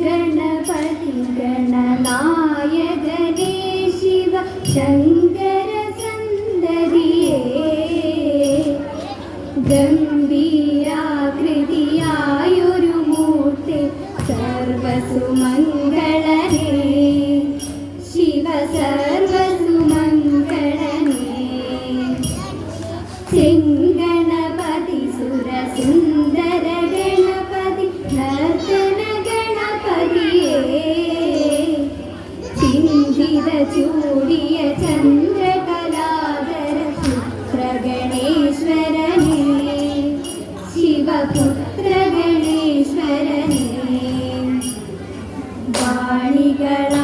Ganapathi ഗണനായകനേ Shiva Shankara സന്തതിയേ Ganga Yeah.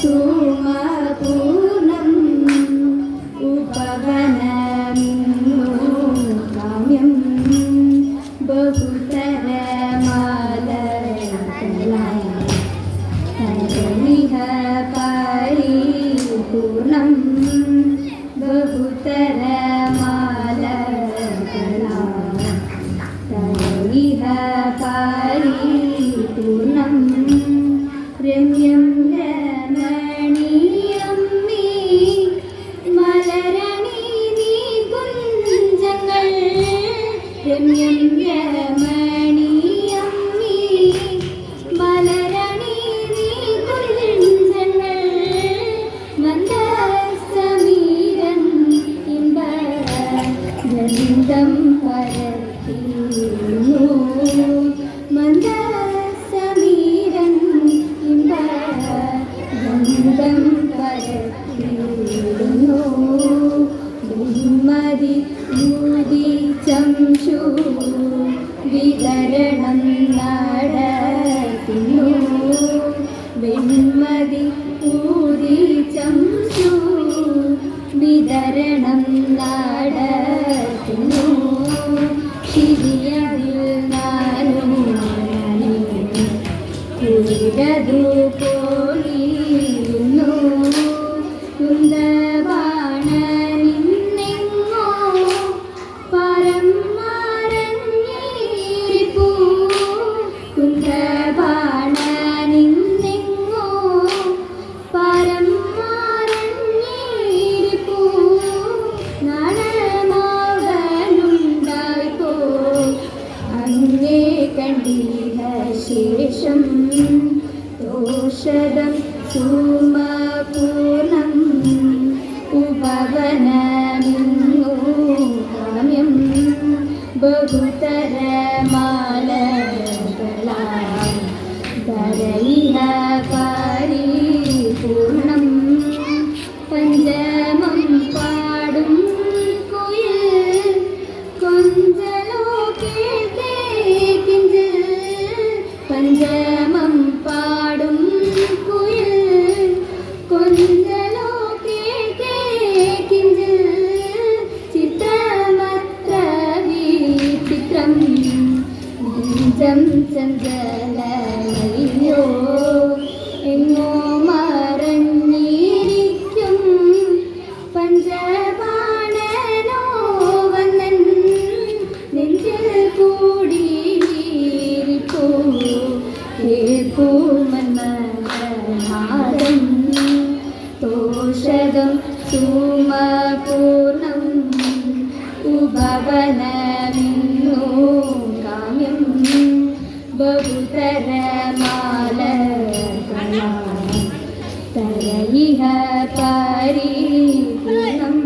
സൂ ചംശു വിതരണം നടക്കുന്നു ശിരി ശേഷം ദോഷരം സൂമാപൂർണം ഉപവനമിങ്ങോകാമ്യം ബഹുത പൂർണം ഉപവനമിന്നു കാമ്യം ബഹുതരമാല തരയിഹ പരിപൂർണം.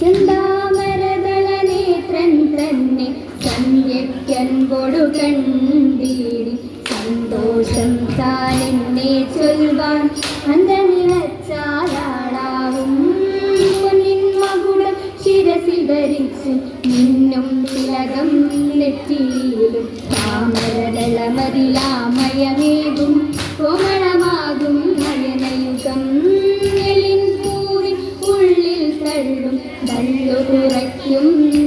ചെന്താമരതളനേത്രൻ തന്നെ സന്ധ്യക്കൻപൊടു കണ്ടീടി. സന്തോഷം താൻ എന്നെ ചൊൽവാൻ അന്തനി നിന്നും തിലകം നെറ്റിയിലും താമരതളമതിലാമയമേകും കോമളമാകും നയനയുഗം. എലിൻ പൂവിൻ ഉള്ളിൽ തള്ളും തള്ളു കുറയ്ക്കും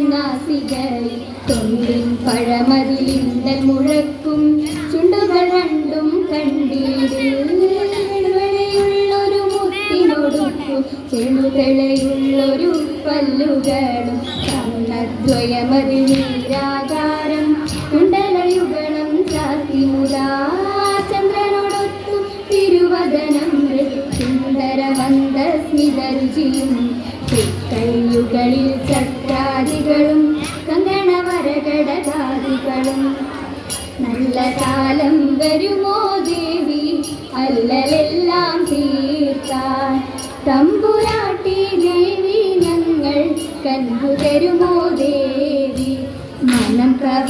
നാസികളിൽ തൊണ്ടിൻ പഴമതിലിന്തൽ മുഴക്കും. ചുണ്ടുകൾ രണ്ടും കണ്ടിടുള്ളൊരു മുത്തിനൊടുക്കും. ചെളുകളെയുള്ളൊരു പല്ലുകളും കണ്ണദ്വയമതി നീരാകാരം കുണ്ടലയുഗണം ചാത്തിമുതാ ചന്ദ്രനോടൊത്തു തിരുവദനം സുന്ദരമന്ദ സ്മിതരുചിയും കൈയുകളിൽ ചക്രാദികളും കങ്കണവരകടകാദികളും നല്ല കാലം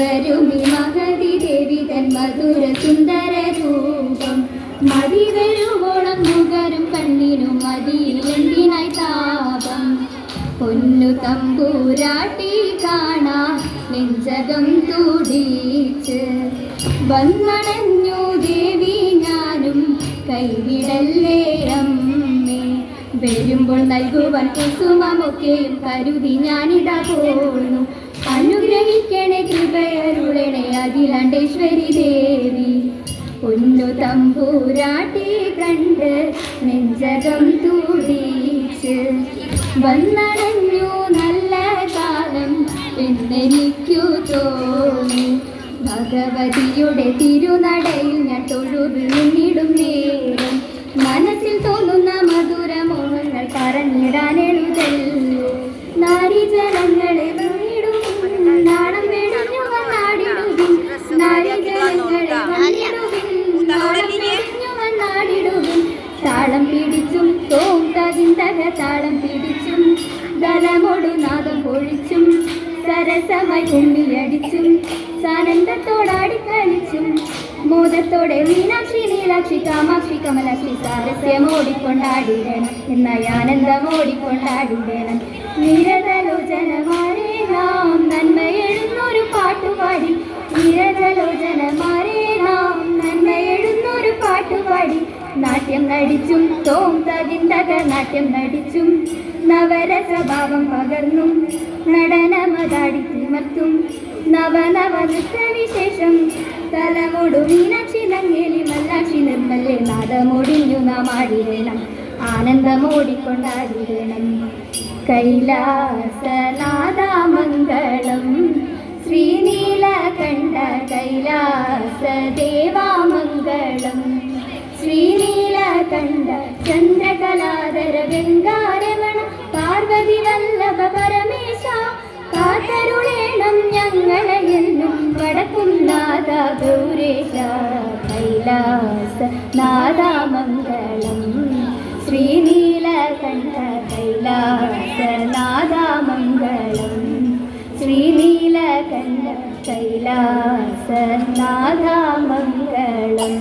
മനം മഹതി ദേവി തൻ മധുര സുന്ദര രൂപം. മതി വരുവോളം മുഖരും കണ്ണിനും മതിയിലെന്തിനായി താപം. പൊന്നു തമ്പൂരാട്ടി കാണാ നെഞ്ചകം തൂടിച്ച്. വന്നണഞ്ഞു ദേവി ഞാനും കൈവിടല്ലേ അമ്മേ. വരുമ്പോൾ നൽകുവാൻ കുസുമമൊക്കെയും കരുതി ഞാനിതാ പോന്നു. അനുഗ്രഹിക്കണേ കൃപയരുളണേ അഖിലാണ്ടേശ്വരി ദേവി. ഒന്നു തമ്പൂരാട്ടി കണ്ട് നെഞ്ചകം തൂടീച്ച് വന്നടഞ്ഞു നല്ല കാലം എന്നെനിക്കു തോന്നി. ഭഗവതിയുടെ തിരുനടയിൽ ഞാൻ തൊഴുതിടും നേരം ദലമൊടു നാദം പൊഴിച്ചും സരസമായി ഉണ്ണിയടിച്ചും സാനന്ദത്തോടാടി കളിച്ചും മോദത്തോടെ മീനാക്ഷി നീലാക്ഷി കാമാക്ഷി കമലാക്ഷി സാരസ്യം ഓടിക്കൊണ്ടാടിടണം എന്നായി ആനന്ദമോടിക്കൊണ്ടാടിടണം. നിരതലോചനമാരെ നാം നന്മയെഴുന്നൊരു പാട്ടുപാടി നിരതലോചനമാരെ നാം നന്മയെഴുന്നൊരു പാട്ടുപാടി നാട്യം നടിച്ചും തോം തകിന്തക നാട്യം നടിച്ചും നവരസഭാവം പകർന്നും നടനമതാടി തിമർത്തും. നവനവ നൃത്തവിശേഷം തലമോടു മീനാക്ഷി നങ്ങേലി മല്ലാക്ഷി നിർമ്മല്ലേ നാദമോടിഞ്ഞു നാം ആടിടണം ആനന്ദമോടിക്കൊണ്ടാടിടണം കൈലാസനാദാമംഗളം ശ്രീനീലകണ്ഠ കൈലാസദേവാമംഗളം. ശ്രീനീലകണ്ഠ ചന്ദ്രകലാധര ഗംഗാരമണ പാർവതി വല്ലഭ പരമേശ കാത്തരുളേണം ഞങ്ങളെ എന്നും വടക്കുന്നാഥ ഗൗരേശ കൈലാസ നാദാമംഗളം. ശ്രീനീലകണ്ഠ കൈലാസ നാദാമംഗളം. ശ്രീനീലകണ്ഠ കൈലാസ നാദാമംഗളം.